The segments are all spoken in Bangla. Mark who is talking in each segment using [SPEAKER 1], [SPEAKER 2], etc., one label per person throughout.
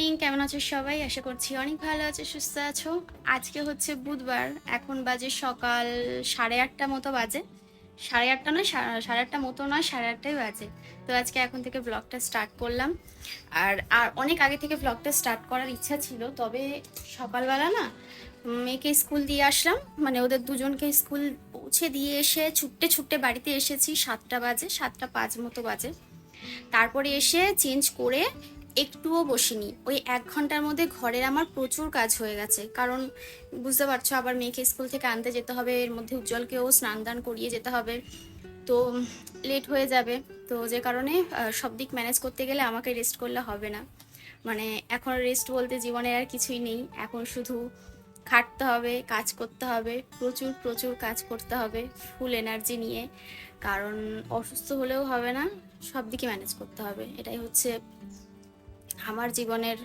[SPEAKER 1] মর্নিং কেমন আছো সবাই? আশা করছি অনেক ভালো আছো, সুস্থ আছো। আজকে হচ্ছে বুধবার, এখন বাজে সকাল সাড়ে আটটা মতো বাজে। সাড়ে আটটা নয় সাড়ে আটটা মতো নয়, সাড়ে আটটাই বাজে। তো আজকে এখন থেকে ব্লগটা স্টার্ট করলাম। আর আর অনেক আগে থেকে ব্লগটা স্টার্ট করার ইচ্ছা ছিল, তবে সকালবেলা না মেয়েকে স্কুল দিয়ে আসলাম। মানে ওদের দুজনকে স্কুল পৌঁছে দিয়ে এসে ছুটতে ছুটতে বাড়িতে এসেছি, সাতটা বাজে, সাতটা পাঁচ মতো বাজে। তারপরে এসে চেঞ্জ করে একটুও বসিনি। ওই এক ঘণ্টার মধ্যে ঘরের আমার প্রচুর কাজ হয়ে গেছে। কারণ বুঝতে পারছ, আবার মেয়েকে স্কুল থেকে আনতে যেতে হবে, এর মধ্যে উজ্জ্বলকেও স্নান দান করিয়ে যেতে হবে। তো লেট হয়ে যাবে। তো যে কারণে সব দিক ম্যানেজ করতে গেলে আমাকে রেস্ট করলে হবে না। মানে এখন রেস্ট বলতে জীবনে আর কিছুই নেই। এখন শুধু খাটতে হবে, কাজ করতে হবে, প্রচুর প্রচুর কাজ করতে হবে ফুল এনার্জি নিয়ে। কারণ অসুস্থ হলেও হবে না, সব দিকে ম্যানেজ করতে হবে। এটাই হচ্ছে আমার জীবনের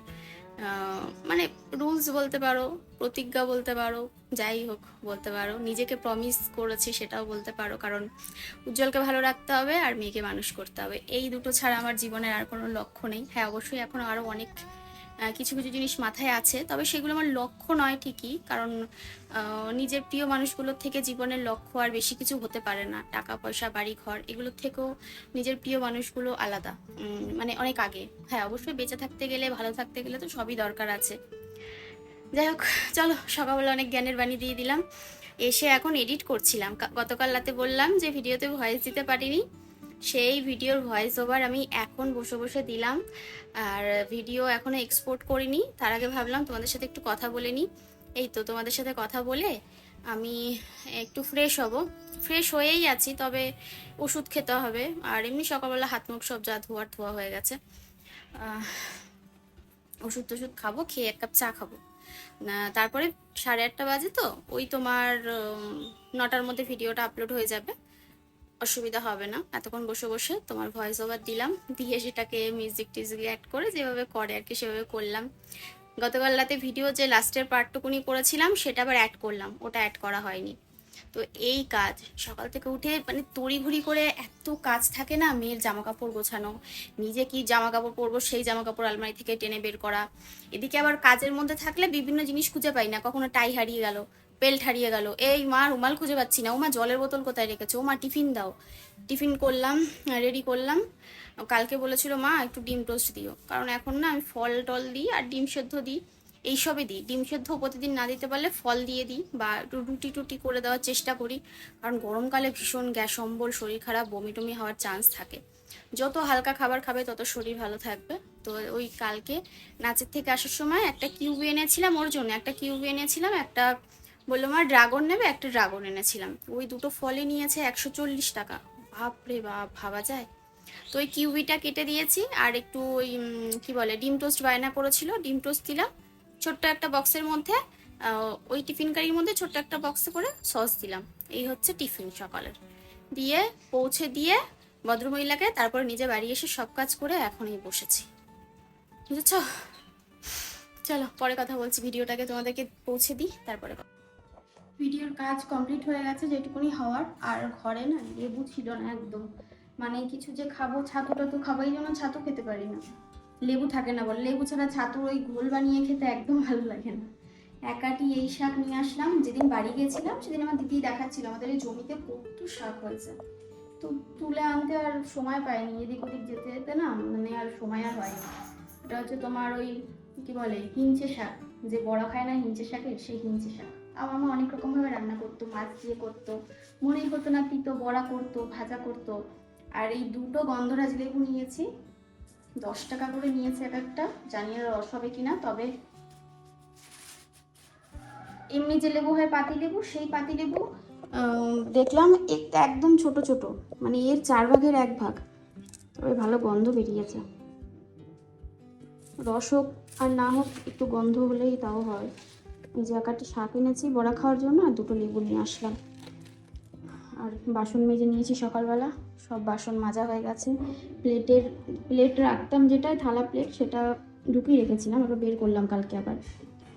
[SPEAKER 1] মানে রুলস বলতে পারো, প্রতিজ্ঞা বলতে পারো, যাই হোক বলতে পারো, নিজেকে প্রমিস করেছি সেটাও বলতে পারো, কারণ উজ্জ্বলকে ভালো রাখতে হবে আর মেয়েকে মানুষ করতে হবে। এই দুটো ছাড়া আমার জীবনের আর কোনো লক্ষ্য নেই। হ্যাঁ অবশ্যই এখন আরও অনেক কিছু কিছু জিনিস মাথায় আছে। তবে সেগুলো আমার লক্ষ্য নয় ঠিকই, কারণ নিজের প্রিয় মানুষগুলোর থেকে জীবনের লক্ষ্য আর বেশি কিছু হতে পারে না। টাকা, পয়সা, বাড়ি, ঘর এগুলোর থেকেও নিজের প্রিয় মানুষগুলো আলাদা। মানে অনেক আগে। হ্যাঁ অবশ্যই বেঁচে থাকতে গেলে, ভালো থাকতে গেলে তো সবই দরকার আছে। যাই হোক, চলো, সকালবেলা অনেক জ্ঞানের বাণী দিয়ে দিলাম। এসে এখন এডিট করছিলাম। গতকাল রাতে বললাম যে ভিডিওতে ভয়েস দিতে পারিনি। সেই ভিডিওর ভয়েস ওভার আমি এখন বসে বসে দিলাম। আর ভিডিও এখনও এক্সপোর্ট করিনি। তার আগে ভাবলাম তোমাদের সাথে একটু কথা বলে নিই। এই তো তোমাদের সাথে কথা বলে আমি একটু ফ্রেশ হব। ফ্রেশ হয়েই আছি, তবে ওষুধ খেতে হবে। আর এমনি সকালবেলা হাত মুখ সব যা ধোয়ার ধোয়া হয়ে গেছে। ওষুধ টষুধ খাব, খেয়ে এক কাপ চা খাব। তারপরে সাড়ে আটটা বাজে তো, ওই তোমার নটার মধ্যে ভিডিওটা আপলোড হয়ে যাবে। অসুবিধা হবে না। এতক্ষণ বসে বসে তোমার ভয়েস ওভার দিলাম। দিয়ে সেটাকে মিউজিক টিউজিক অ্যাড করে যেভাবে করে আর কি সেভাবে করলাম। গতকাল রাতে ভিডিও যে লাস্টের পার্টটুকুনি করেছিলাম, সেটা আবার অ্যাড করলাম। ওটা অ্যাড করা হয়নি। তো এই কাজ, সকাল থেকে উঠে মানে তড়িঘড়ি করে এত কাজ থাকে না, মেয়ের জামা কাপড় গোছানো, নিজে কি জামা কাপড় পরবো সেই জামা কাপড় আলমারি থেকে টেনে বের করা। এদিকে আবার কাজের মধ্যে থাকলে বিভিন্ন জিনিস খুঁজে পাই না, কখনো টাই হারিয়ে গেল বেল্ট হারিয়ে গেল। এই মা রুমাল খুঁজে পাচ্ছি না। ও মা জলের বোতল কোথায় রেখেছে? ও মা টিফিন দাও। টিফিন করলাম রেডি করলাম। কালকে বলেছিল, মা, একটু ডিম টোস্ট দিও। কারণ এখন না আমি ফল টল দিই আর ডিম সেদ্ধ দিই। এইসবে দিই। ডিম সেদ্ধ প্রতিদিন না দিতে পারলে ফল দিয়ে দিই বা একটু রুটি টুটি করে দেওয়ার চেষ্টা করি। কারণ গরমকালে ভীষণ গ্যাস, অম্বল, শরীর খারাপ বমি টমি হওয়ার চান্স থাকে। যত হালকা খাবার খাবে, তত শরীর ভালো থাকবে। তো ওই কালকে নাচের থেকে আসার সময় একটা কিউবি এনেছিলাম ওর জন্য। একটা কিউবি এনেছিলাম, একটা বলল, মা, ড্রাগন নেবে? একটা ড্রাগন এনেছিলাম। ওই দুটো ফলে নিয়েছে একশো চল্লিশ টাকা। বাপরে বাপ, ভাবা যায়? তো ওই কিউবিটা কেটে দিয়েছি, আর একটু ওই কি বলে, ডিম টোস্ট বায়না করেছিল। ডিম টোস্ট দিলাম, ছোট্ট একটা বক্সের মধ্যে ওই টিফিন কারির মধ্যে ছোট্ট একটা বক্সে করে সস দিলাম। এই হচ্ছে টিফিন সকালের। দিয়ে পৌঁছে দিয়ে ভদ্রমহিলাকে তারপর নিজে বাড়ি এসে সব কাজ করে এখনই বসেছি। বুঝেছ? চলো, পরে কথা বলছি, ভিডিওটাকে তোমাদেরকে পৌঁছে দিই, তারপরে ভিডিওর কাজ কমপ্লিট হয়ে গেছে যেটুকুনি হওয়ার। আর ঘরে না লেবু ছিল না একদম। মানে কিছু যে খাব, ছাতু টাতু খাব এই জন্য ছাতু খেতে পারি না। লেবু থাকে না বলে। লেবু ছাড়া ছাতুর ওই ঘোল বানিয়ে খেতে একদম ভালো লাগে না। একাটি এই শাক নিয়ে আসলাম। যেদিন বাড়ি গেছিলাম, সেদিন আমার দিদি দেখাচ্ছিল আমাদের এই জমিতে কত শাক হয়েছে। তো তুলে আনতে আর সময় পাইনি। এদিক ওদিক যেতে যেতে না মানে আর সময় আর হয়নি। এটা হচ্ছে তোমার ওই কি বলে হিঞ্চে শাক। যে বড় খায় না হিঞ্চে শাকের, সেই হিঞ্চে শাক। আমার মা অনেক রকমভাবে রান্না করতো, মাছ দিয়ে করতো, মনেই হতো না তিতো, বড়া করতো, ভাজা করতো। আর এই দুটো গন্ধরাজ লেবু নিয়েছি, দশ টাকা করে নিয়েছে এক একটা, জানি রস হবে কিনা, তবে এমনি যে লেবু হয় পাতি লেবু, সেই পাতি লেবু দেখলাম একদম ছোট ছোট মানে এর চার ভাগের এক ভাগ। তবে ভালো গন্ধ বেরিয়েছে। রস হোক আর না হোক, একটু গন্ধ হলেই তাও হয়। এক একটা শাক এনেছি, বড়া খাওয়ার জন্য আর দুটো লেবু নিয়ে আসলাম। আর বাসন মেজে নিয়েছি সকালবেলা, সব বাসন মাজা হয়ে গেছে। প্লেটের, প্লেট রাখতাম যেটাই থালা প্লেট, সেটা ঢুকিয়ে রেখেছিলাম, ওটা বের করলাম কালকে আবার।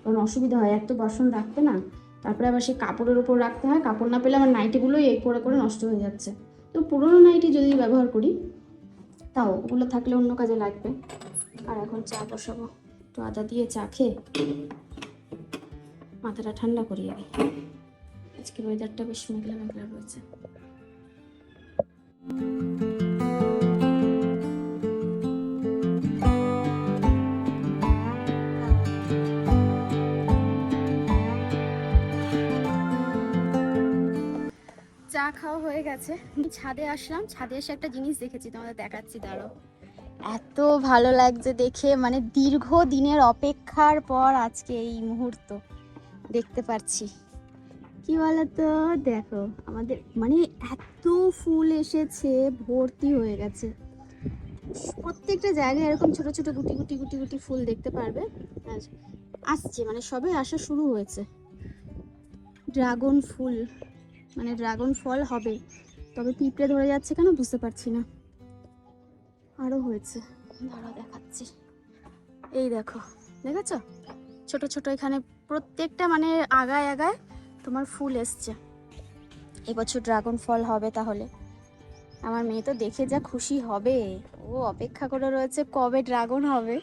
[SPEAKER 1] কারণ অসুবিধা হয়, এক তো বাসন রাখতে না, তারপরে আবার সেই কাপড়ের উপর রাখতে হয়, কাপড় না পেলে আমার নাইটিগুলোই এই করে করে নষ্ট হয়ে যাচ্ছে। তো পুরোনো নাইটি যদি ব্যবহার করি, তাও ওগুলো থাকলে অন্য কাজে লাগবে। আর এখন চা বসাবো, একটু আদা দিয়ে চা খেয়ে মাথাটা ঠান্ডা করিয়ে দিই। আজকের ওয়েদারটা বেশ মেঘলা মেঘলা রয়েছে। চা খাওয়া হয়ে গেছে। ছাদে আসলাম, ছাদে এসে একটা জিনিস দেখেছি, তোমাদের দেখাচ্ছি, দাঁড়াও। এত ভালো লাগছে দেখে মানে দীর্ঘ দিনের অপেক্ষার পর আজকে এই মুহূর্ত। দেখতে পাচ্ছি কি বলতো? দেখো, আমাদের মানে এত ফুল এসেছে, ভর্তি হয়ে গেছে। প্রত্যেকটা জায়গায় এরকম ছোট ছোট গুটি গুটি গুটি গুটি ফুল দেখতে পারবে। আসছে মানে সবে আসা শুরু হয়েছে। ড্রাগন ফুল মানে ড্রাগন ফল হবে। তবে পিঁপড়ে ধরে যাচ্ছে কেন বুঝতে পারছি না। আরও হয়েছে। দাঁড়া দেখাচ্ছি। এই দেখো, দেখেছ? ছোট ছোট এখানে প্রত্যেকটা মানে আগায় আগায় তোমার ফুল এসছে। এবছর ড্রাগন ফল হবে তাহলে। আমার মেয়ে তো দেখে যা খুশি হবে। ও অপেক্ষা করে রয়েছে কবে ড্রাগন হবে।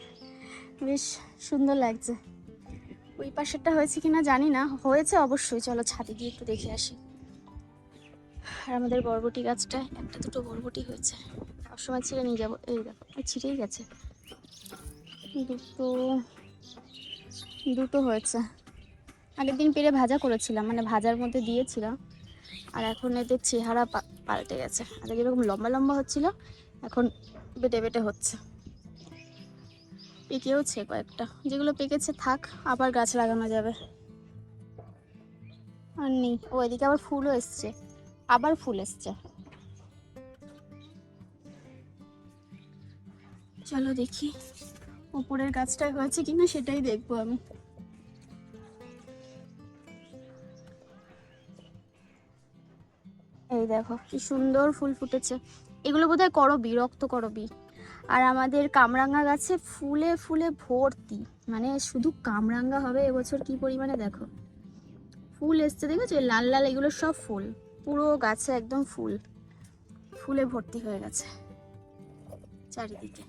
[SPEAKER 1] বেশ সুন্দর লাগছে। ওই পাশেরটা হয়েছে কিনা জানি না। হয়েছে অবশ্যই। চলো ছাদে গিয়ে একটু দেখে আসি। আর আমাদের বরবটি গাছটায় একটা দুটো বরবটি হয়েছে। সবসময় ছিঁড়ে নিয়ে যাব। এই দেখো ছিঁড়েই গেছে। দুটো দুটো হয়েছে। আগের দিন পেরে ভাজা করেছিলাম মানে ভাজার মধ্যে দিয়েছিলাম। আর এখন এদের চেহারা পাল্টে গেছে। আগে যেরকম লম্বা লম্বা হচ্ছিল, এখন বেটে বেটে হচ্ছে। পেকেওছে কয়েকটা। যেগুলো পেকেছে থাক, আবার গাছ লাগানো যাবে। আর নেই। ও, এদিকে আবার ফুলও এসছে। আবার ফুল এসছে। চলো দেখি, ওপরের গাছটায় হয়েছে কিনা সেটাই দেখব আমি। এই দেখো, কি সুন্দর ফুল ফুটেছে। এগুলো বোধহয় করবি, রক্ত করবি। আর আমাদের কামরাঙ্গা গাছে ফুলে ফুলে ভর্তি। মানে শুধু কামরাঙ্গা হবে এবছর কি পরিমাণে দেখো। ফুল এসছে, দেখেছ? লাল লাল এগুলো সব ফুল। পুরো গাছে একদম ফুল। ফুলে ভর্তি হয়ে গেছে। চারিদিকে।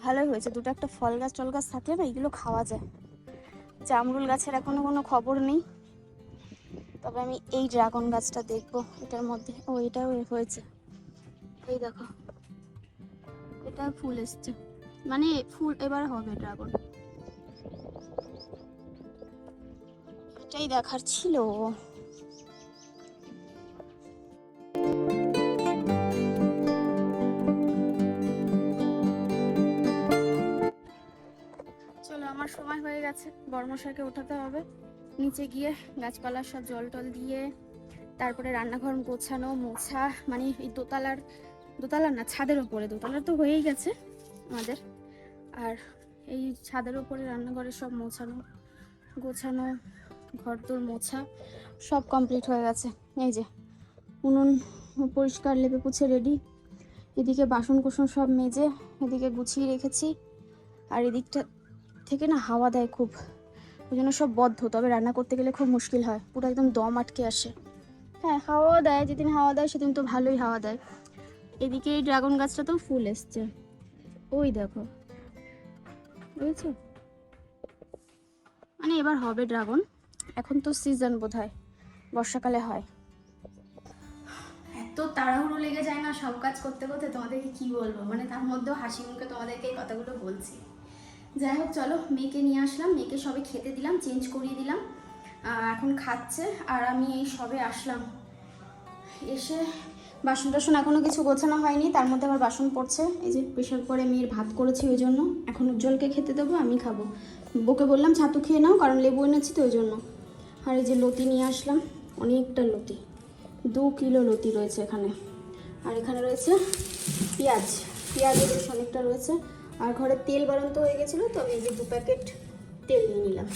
[SPEAKER 1] ভালোই হয়েছে। দুটো একটা ফল গাছ, টল গাছ থাকলে না, এগুলো খাওয়া যায়। জামরুল গাছের এখনও কোনো খবর নেই। তবে আমি এই ড্রাগন গাছটা দেখব, এটার মধ্যে। ও, এটাও হয়েছে। এই দেখো, এটা ফুল এসছে। মানে ফুল, এবার হবে ড্রাগন। এটাই দেখার ছিল। চলো, আমার সময় হয়ে গেছে। বর্মশাকে ওঠাতে হবে। নিচে গিয়ে গাছপালার সব জল টল দিয়ে তারপরে রান্নাঘর গোছানো, মোছা মানে এই দোতলার দোতলার না, ছাদের ওপরে দোতলার তো হয়েই গেছে আমাদের। আর এই ছাদের ওপরে রান্নাঘরে সব মোছানো, গোছানো ঘর দোর মোছা সব কমপ্লিট হয়ে গেছে। এই যে, উনুন পরিষ্কার, লেপে পুছে রেডি এদিকে বাসন কোসন সব মেজে এদিকে গুছিয়ে রেখেছি। আর এদিকটা থেকে না হাওয়া দেয় খুব। ওই জন্য সব বদ্ধ। তবে রান্না করতে গেলে খুব মুশকিল হয়। পুরো একদম দম আটকে আসে। হ্যাঁ হাওয়া দেয়, যেদিন হাওয়া দেয় সেদিন তো ভালোই হাওয়া দেয়। এদিকে এই ড্রাগন গাছটা তো ফুল এসছে। ওই দেখো। বুঝেছ? মানে এবার হবে ড্রাগন। এখন তো সিজন বোধ হয় বর্ষাকালে হয়। এত তাড়াহুড়ো লেগে যায় না সব কাজ করতে করতে? তোমাদেরকে কি বলব? মানে তার মধ্যেও হাসি মুখে তোমাদেরকে এই কথাগুলো বলছি। যাই হোক, চলো, মেয়েকে নিয়ে আসলাম। মেয়েকে সবে খেতে দিলাম চেঞ্জ করিয়ে দিলাম। এখন খাচ্ছে, আর আমি এই সবে আসলাম। এসে বাসন টাসন এখনও কিছু গোছানো হয়নি, তার মধ্যে আবার বাসন পড়ছে। এই যে প্রেশার করে মেয়ের ভাত করেছি ওই জন্য। এখন উজ্জ্বলকে খেতে দেবো, আমি খাব। বকে বললাম, ছাতু খেয়ে নাও, কারণ লেবু এনেছি তো ওই জন্য। আর এই যে লতি নিয়ে আসলাম, অনেকটা লতি। দু কিলো লতি রয়েছে এখানে। আর এখানে রয়েছে পেঁয়াজ। পেঁয়াজের বেশ অনেকটা রয়েছে। আর ঘরে তেল বাড়ন্ত হয়ে গেছিল, তো আমি এই যে দু প্যাকেট তেল নিয়ে নিলাম।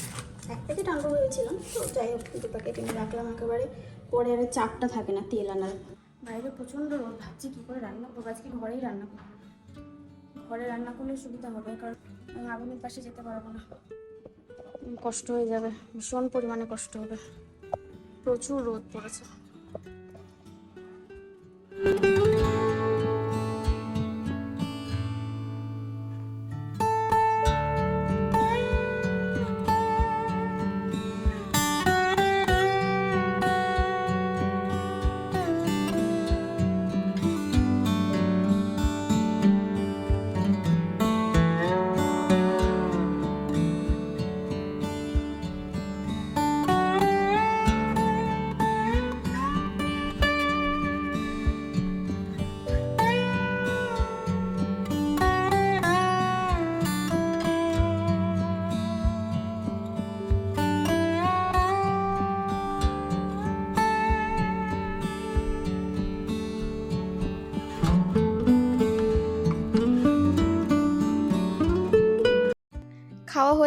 [SPEAKER 1] এক প্যাকেট আনব ভেবেছিলাম, তো যাই হোক, দু প্যাকেট এনে রাখলাম একেবারে। পরে আর চাপটা থাকে না তেল আনার। বাইরে প্রচণ্ড রোদ, ভাবছি কী করে রান্না করব, আজকে ঘরেই রান্না করব। ঘরে রান্না করলে সুবিধা হবে, কারণ আমি আগুনের পাশে যেতে পারব না। কষ্ট হয়ে যাবে, ভীষণ পরিমাণে কষ্ট হবে। প্রচুর রোদ পড়েছে।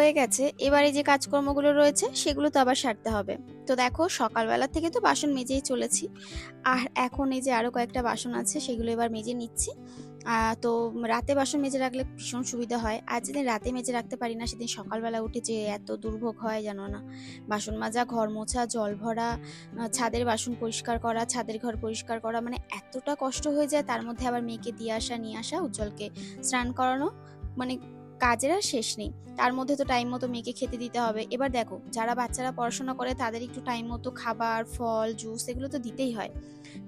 [SPEAKER 1] হয়ে গেছে, এবারে যে কাজকর্মগুলো রয়েছে, সেগুলো তো আবার সারতে হবে। তো দেখো, সকালবেলা থেকে তো বাসন মেজেই চলেছি। আর এখন এই যে আরও কয়েকটা বাসন আছে, সেগুলো এবার মেজে নিচ্ছি। তো রাতে বাসন মেজে রাখলে ভীষণ সুবিধা হয়। আর যেদিন রাতে মেজে রাখতে পারি না, সেদিন সকালবেলা উঠে যে এত দুর্ভোগ হয়, জানো না? বাসন মাজা, ঘর মোছা, জল ভরা ছাদের বাসন পরিষ্কার করা, ছাদের ঘর পরিষ্কার করা মানে এতটা কষ্ট হয়ে যায়, তার মধ্যে আবার মেয়েকে দিয়ে আসা, নিয়ে আসা, উজ্জ্বলকে স্নান করানো মানে কাজের আর শেষ নেই। তার মধ্যে তো টাইম মতো মেয়েকে খেতে দিতে হবে। এবার দেখো, যারা বাচ্চারা পড়াশোনা করে, তাদের একটু টাইম মতো খাবার, ফল জুস এগুলো তো দিতেই হয়।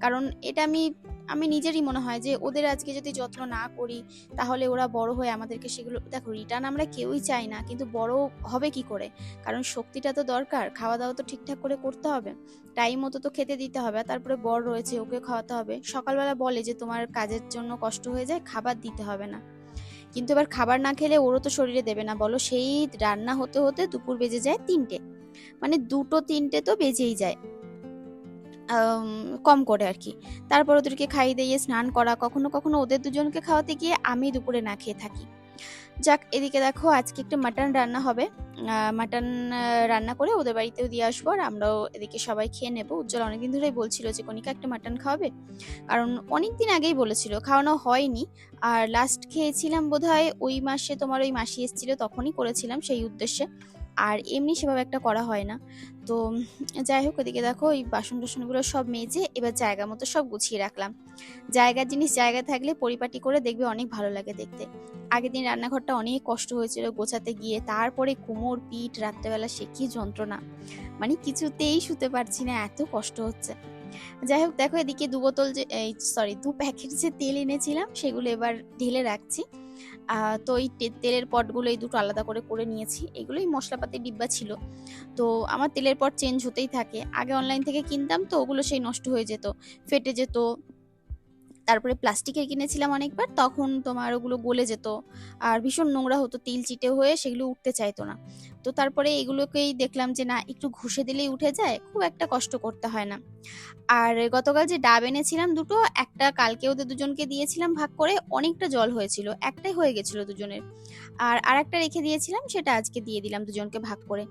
[SPEAKER 1] কারণ এটা আমি আমি নিজেরই মনে হয় যে, ওদের আজকে যদি যত্ন না করি, তাহলে ওরা বড় হয়ে আমাদেরকে সেগুলো, দেখো রিটার্ন আমরা কেউই চাই না, কিন্তু বড় হবে কি করে? কারণ শক্তিটা তো দরকার খাওয়া দাওয়া তো ঠিকঠাক করে করতে হবে। টাইম মতো তো খেতে দিতে হবে তারপরে বড় রয়েছে, ওকে খাওয়াতে হবে। সকালবেলা বলে যে, তোমার কাজের জন্য কষ্ট হয়ে যায়, খাবার দিতে হবে না। কিন্তু এবার খাবার না খেলে ওরও তো শরীরে দেবে না, বলো? সেই রান্না হতে হতে দুপুর বেজে যায় তিনটে। মানে দুটো তিনটে তো বেজেই যায়। কম করে আর কি। তারপর ওদেরকে খাইয়ে দিয়ে স্নান করা, কখনো কখনো ওদের দুজনকে খাওয়াতে গিয়ে আমি দুপুরে না খেয়ে থাকি। যাক, এদিকে দেখো আজকে একটু মাটন রান্না হবে। মাটন রান্না করে ওদের বাড়িতেও দিয়ে আসব আর আমরাও এদিকে সবাই খেয়ে নেব। উজ্জ্বল অনেকদিন ধরেই বলছিল যে কনিকা একটা মাটন খাওয়াবে? কারণ অনেকদিন আগেই বলেছিল, খাওয়ানো হয়নি। আর লাস্ট খেয়েছিলাম বোধহয় ওই মাসে তোমার ওই মাসি এসেছিল, তখনই করেছিলাম সেই উদ্দেশ্যে। আর এমনি সেভাবে একটা করা হয় না। তো যাই হোক, ওদিকে দেখো ওই বাসন টাসনগুলো সব মেজে এবার জায়গা মতো সব গুছিয়ে রাখলাম। জায়গার জিনিস জায়গায় থাকলে পরিপাটি করে দেখবে অনেক ভালো লাগে দেখতে। আগের দিন রান্নাঘরটা অনেক কষ্ট হয়েছিল গোছাতে গিয়ে, তারপরে কোমর, পিঠ, রাত্রেবেলা সে কি যন্ত্রণা। মানে কিছুতেই শুতে পারছি না, এত কষ্ট হচ্ছে। যাই হোক, দেখো এদিকে দু বোতল যে সরি দু প্যাকেট যে তেল এনেছিলাম, সেগুলো এবার ঢেলে রাখছি। তো এই তেলের পটগুলো এই দুটো আলাদা করে করে নিয়েছি। এগুলোই মশলাপাতির ডিব্বা ছিল। তো আমার তেলের পট চেঞ্জ হতেই থাকে। আগে অনলাইন থেকে কিনতাম তো ওগুলো সেই নষ্ট হয়ে যেত। ফেটে যেত। তারপরে প্লাস্টিকের কিনেছিলাম অনেকবার, তখন তোমার ওগুলো গলে যেত। আর ভীষণ নোংরা হতো, তিল চিটে হয়ে সেগুলো উঠতে চাইতো না। তো তারপরে এগুলোকেই দেখলাম যে, না, একটু ঘষে দিলেই উঠে যায়, খুব একটা কষ্ট করতে হয় না। আর গতকাল যে ডাব এনেছিলাম দুটো, একটা কালকে ওদের দুজনকে দিয়েছিলাম ভাগ করে, অনেকটা জল হয়েছিল, একটাই হয়ে গেছিল দুজনের। আর আরেকটা রেখে দিয়েছিলাম, সেটা আজকে দিয়ে দিলাম দুজনকে ভাগ করে।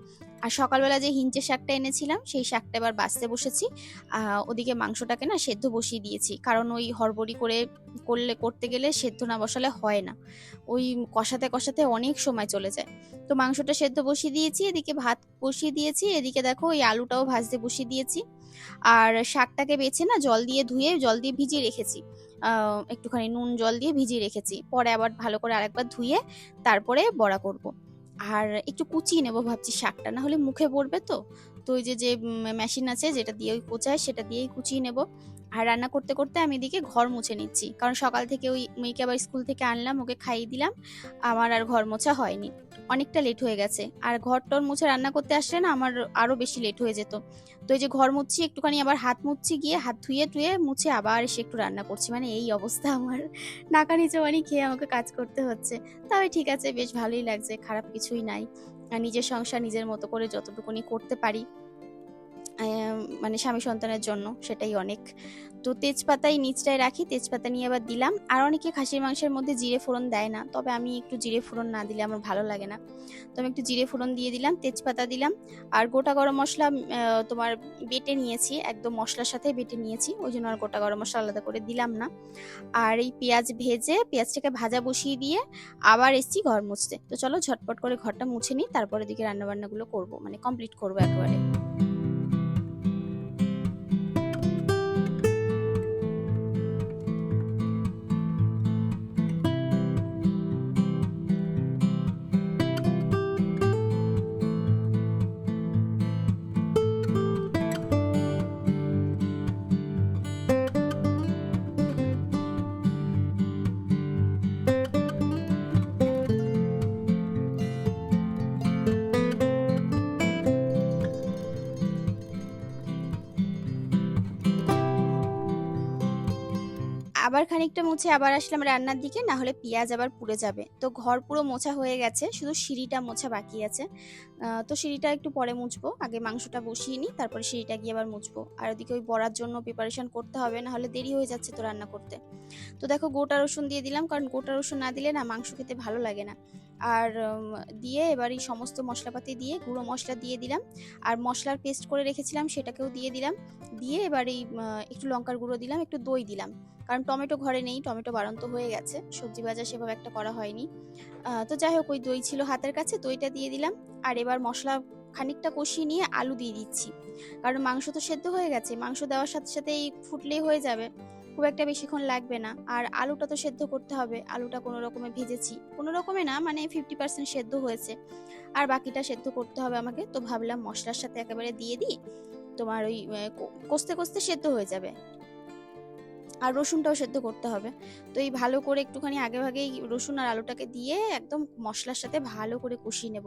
[SPEAKER 1] আর সকালবেলা যে হিঞ্চে শাকটা এনেছিলাম, সেই শাকটা এবার বাছতে বসেছি। ওদিকে মাংসটাকে না সেদ্ধ বসিয়ে দিয়েছি। কারণ ওই হড়বড়ি করে করলে, করতে গেলে সেদ্ধ না বসালে হয় না। ওই কষাতে কষাতে অনেক সময় চলে যায়। তো মাংসটা সেদ্ধ বসিয়ে দিয়েছি, এদিকে ভাত বসিয়ে দিয়েছি, এদিকে দেখো ওই আলুটাও ভাজতে বসিয়ে দিয়েছি। আর শাকটাকে বেছে না জল দিয়ে ধুয়ে, জল দিয়ে ভিজিয়ে রেখেছি। একটুখানি নুন জল দিয়ে ভিজিয়ে রেখেছি। পরে আবার ভালো করে আরেকবার ধুয়ে তারপরে বড়া করব। আর একটু কুচিয়ে নেব ভাবছি শাকটা না হলে মুখে পড়বে তো। তো ওই যে যে মেশিন আছে, যেটা দিয়ে ওই কোচায় সেটা দিয়েই কুচিয়ে নেব। আর রান্না করতে করতে আমি এদিকে ঘর মুছে নিচ্ছি। কারণ সকাল থেকে ওই মেয়েকে আবার স্কুল থেকে আনলাম, ওকে খাইয়ে দিলাম। আমার আর ঘর মোছা হয়নি। অনেকটা লেট হয়ে গেছে। আর ঘর টর মুছে রান্না করতে আসলে না আমার আরও বেশি লেট হয়ে যেত। তো এই যে ঘর মুছছি, একটুখানি আবার হাত মুছছি, গিয়ে হাত ধুয়ে টুয়ে মুছে আবার এসে একটু রান্না করছি। মানে এই অবস্থা আমার। নাকা নিচে খেয়ে আমাকে কাজ করতে হচ্ছে। তবে ঠিক আছে, বেশ ভালোই লাগছে, খারাপ কিছুই নাই। নিজের সংসার নিজের মতো করে যতটুকুনি করতে পারি। মানে স্বামী সন্তানের জন্য, সেটাই অনেক। তো তেজপাতাই নিচটায় রাখি, তেজপাতা নিয়ে আবার দিলাম। আর অনেকে খাসির মাংসের মধ্যে জিরে ফোড়ন দেয় না, তবে আমি একটু জিরে ফোড়ন না দিলে আমার ভালো লাগে না। তো আমি একটু জিরে ফোড়ন দিয়ে দিলাম, তেজপাতা দিলাম। আর গোটা গরম মশলা তোমার বেটে নিয়েছি, একদম মশলার সাথে বেটে নিয়েছি, ওই জন্য আর গোটা গরম মশলা আলাদা করে দিলাম না। আর এই পেঁয়াজ ভেজে, পেঁয়াজটাকে ভাজা বসিয়ে দিয়ে আবার এসছি ঘর মুছতে। তো চলো ঝটপট করে ঘরটা মুছে নিই তারপরে দিকে রান্না বান্নাগুলো করব মানে কমপ্লিট করব একেবারে। আবার খানিকটা মুছে আবার আসলাম রান্নার দিকে না হলে পেঁয়াজ আবার পুড়ে যাবে। তো ঘর পুরো মোছা হয়ে গেছে, শুধু সিঁড়িটা মোছা বাকি আছে। তো সিঁড়িটা একটু পরে মুছবো, আগে মাংসটা বসিয়ে নিই, তারপরে সিঁড়িটা গিয়ে আবার মুছবো। আর ওদিকে ওই বড়ার জন্য প্রিপারেশন করতে হবে না হলে দেরি হয়ে যাচ্ছে তো রান্না করতে। তো দেখো গোটা রসুন দিয়ে দিলাম, কারণ গোটা রসুন না দিলে না মাংস খেতে ভালো লাগে না। আর দিয়ে এবার এই সমস্ত মশলাপাতি দিয়ে গুঁড়ো মশলা দিয়ে দিলাম। আর মশলার পেস্ট করে রেখেছিলাম, সেটাকেও দিয়ে দিলাম। দিয়ে এবার এই একটু লঙ্কার গুঁড়ো দিলাম, একটু দই দিলাম। কারণ টমেটো ঘরে নেই, টমেটো বাড়ন্ত হয়ে গেছে। সবজি ভাজা সেভাবে একটা করা হয়নি। তো যাই হোক, ওই দই ছিল হাতের কাছে, দইটা দিয়ে দিলাম। আর এবার মশলা খানিকটা কষিয়ে নিয়ে আলু দিয়ে দিচ্ছি। কারণ মাংস তো সেদ্ধ হয়ে গেছে, মাংস দেওয়ার সাথে সাথে এই ফুটলেই হয়ে যাবে। খুব একটা বেশিক্ষণ লাগবে না। আর আলুটা তো সেদ্ধ করতে হবে। আলুটা কোনো রকমে ভেজেছি। কোনো রকমে না মানে ফিফটি পার্সেন্ট সেদ্ধ হয়েছে। আর বাকিটা সেদ্ধ করতে হবে আমাকে। তো ভাবলাম মশলার সাথে একেবারে দিয়ে দিই। তোমার ওই কষতে কষতে সেদ্ধ হয়ে যাবে। আর রসুনটাও সেদ্ধ করতে হবে। তো এই ভালো করে একটুখানি আগে ভাগেই রসুন আর আলুটাকে দিয়ে একদম মশলার সাথে ভালো করে কষিয়ে নেব।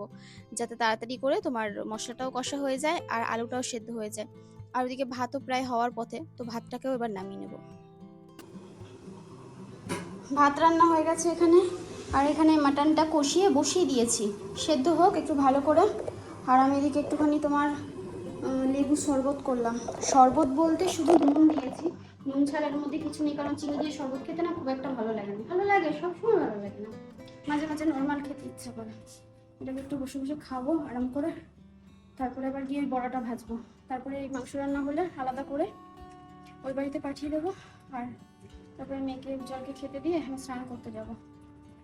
[SPEAKER 1] যাতে তাড়াতাড়ি করে তোমার মশলাটাও কষা হয়ে যায় আর আলুটাও সেদ্ধ হয়ে যায়। আর ওদিকে ভাতও প্রায় হওয়ার পথে। তো ভাতটাকেও এবার নামিয়ে নেব। ভাত রান্না হয়ে গেছে এখানে। আর এখানে মাটনটা কষিয়ে বসিয়ে দিয়েছি। সেদ্ধ হোক, একটু ভালো করে। আর আমি এদিকে একটুখানি তোমার লেবু শরবত করলাম। শরবত বলতে শুধু নুন দিয়েছি। নুন ছাড়া এর মধ্যে কিছু নেই, কারণ চিনি দিয়ে শরবত খেতে না খুব একটা ভালো লাগে না। ভালো লাগে, সবসময় ভালো লাগে না। মাঝে মাঝে নর্মাল খেতে ইচ্ছা করে। এটাকে একটু বসে বসে খাব, আরাম করে। তারপরে আবার গিয়ে ওই বড়াটা ভাজবো। তারপরে এই মাংস রান্না হলে আলাদা করে ওই বাড়িতে পাঠিয়ে দেবো। আর তারপরে মেয়েকে জলকে খেতে দিয়ে আমি স্নান করতে যাব।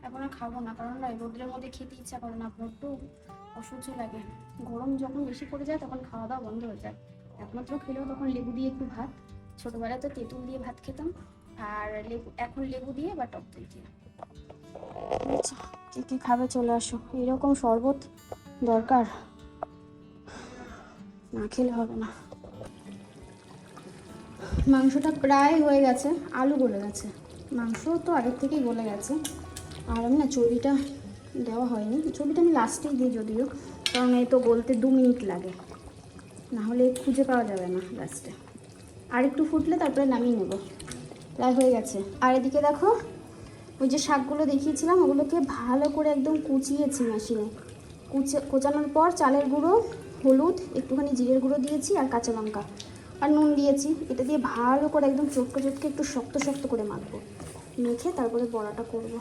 [SPEAKER 1] এখন আর খাব না, কারণ না রোদ্রের মধ্যে খেতে ইচ্ছা করে না, বড্ড অসহ্য লাগে। গরম যখন বেশি পড়ে যায়, তখন খাওয়া দাওয়া বন্ধ হয়ে যায়। একমাত্র খেলেও তখন লেবু দিয়ে একটু ভাত। ছোটোবেলায় তো তেঁতুল দিয়ে ভাত খেতাম, আর লেবু, এখন লেবু দিয়ে বা টক দই দিয়ে। আচ্ছা কে কে খাবে চলে আসো। এরকম শরবত দরকার? না খেলে হবে না। মাংসটা প্রায় হয়ে গেছে, আলু গলে গেছে। মাংস তো আগের থেকেই গলে গেছে। আর আমি না চর্বিটা দেওয়া হয়নি। চর্বিটা আমি লাস্টেই দিই যদিও, কারণ এই তো গলতে দু মিনিট লাগে। না হলে খুঁজে পাওয়া যাবে না লাস্টে আর একটু ফুটলে তারপরে নামিয়ে নেব। প্রায় হয়ে গেছে। আর এদিকে দেখো, ওই যে শাকগুলো দেখিয়েছিলাম, ওগুলোকে ভালো করে একদম কুচিয়েছি মেশিনে কুচে কোচানোর পর চালের গুঁড়ো, হলুদ, একটুখানি জিরের গুঁড়ো দিয়েছি আর কাঁচা লঙ্কা। আর নুন দিয়েছি। এটা দিয়ে ভালো করে একদম চটকে চটকে একটু শক্ত শক্ত করে মাখবো। মেখে তারপরে বড়াটা করব।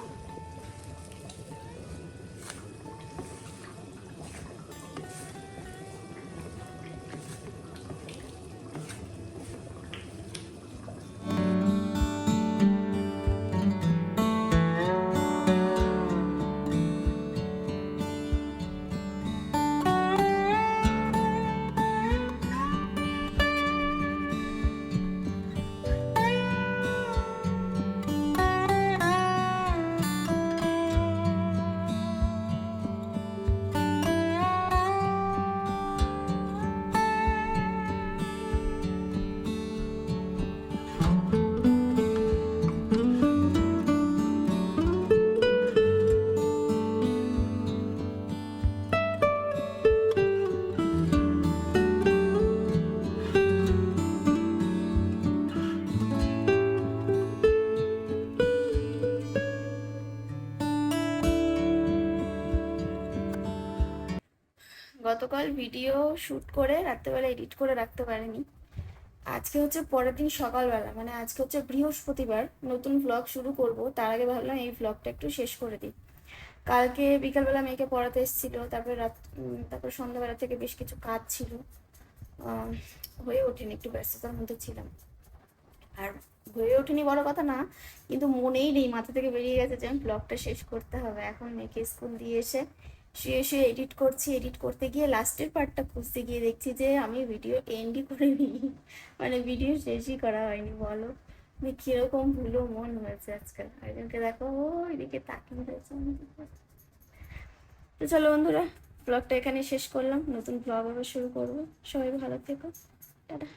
[SPEAKER 1] গতকাল ভিডিও শ্যুট করে রাত্রেবেলা এডিট করে রাখতে পারিনি। আজকে হচ্ছে পরের দিন সকালবেলা মানে আজকে হচ্ছে বৃহস্পতিবার নতুন ভ্লগ শুরু করব। তার আগে ভাবলাম এই ভ্লগটা একটু শেষ করে দিই। কালকে বিকালবেলা মেয়েকে পড়াতে এসেছিল, তারপরে রাত তারপর সন্ধ্যাবেলা থেকে বেশ কিছু কাজ ছিল। হয়ে ওঠেনি, একটু ব্যস্ততার মধ্যে ছিলাম। আর হয়ে ওঠেনি বড় কথা না, কিন্তু মনেই নেই, মাথা থেকে বেরিয়ে গেছে যে আমি ব্লগটা শেষ করতে হবে। এখন মেয়েকে স্কুল দিয়ে এসে শুয়ে শুয়ে এডিট করছি এডিট করতে গিয়ে লাস্টের পার্টটা খুঁজতে গিয়ে দেখছি যে আমি ভিডিও এন্ডই করিনি। মানে ভিডিও শেষই করা হয়নি, বলো। মানে কীরকম ভুলো মন হয়েছে আজকাল। একজনকে দেখো, ও এদিকে তাকিয়ে আমি তো চলো বন্ধুরা ব্লগটা এখানে শেষ করলাম। নতুন ব্লগ আবার শুরু করব। সবাই ভালো থেকো। টাটা।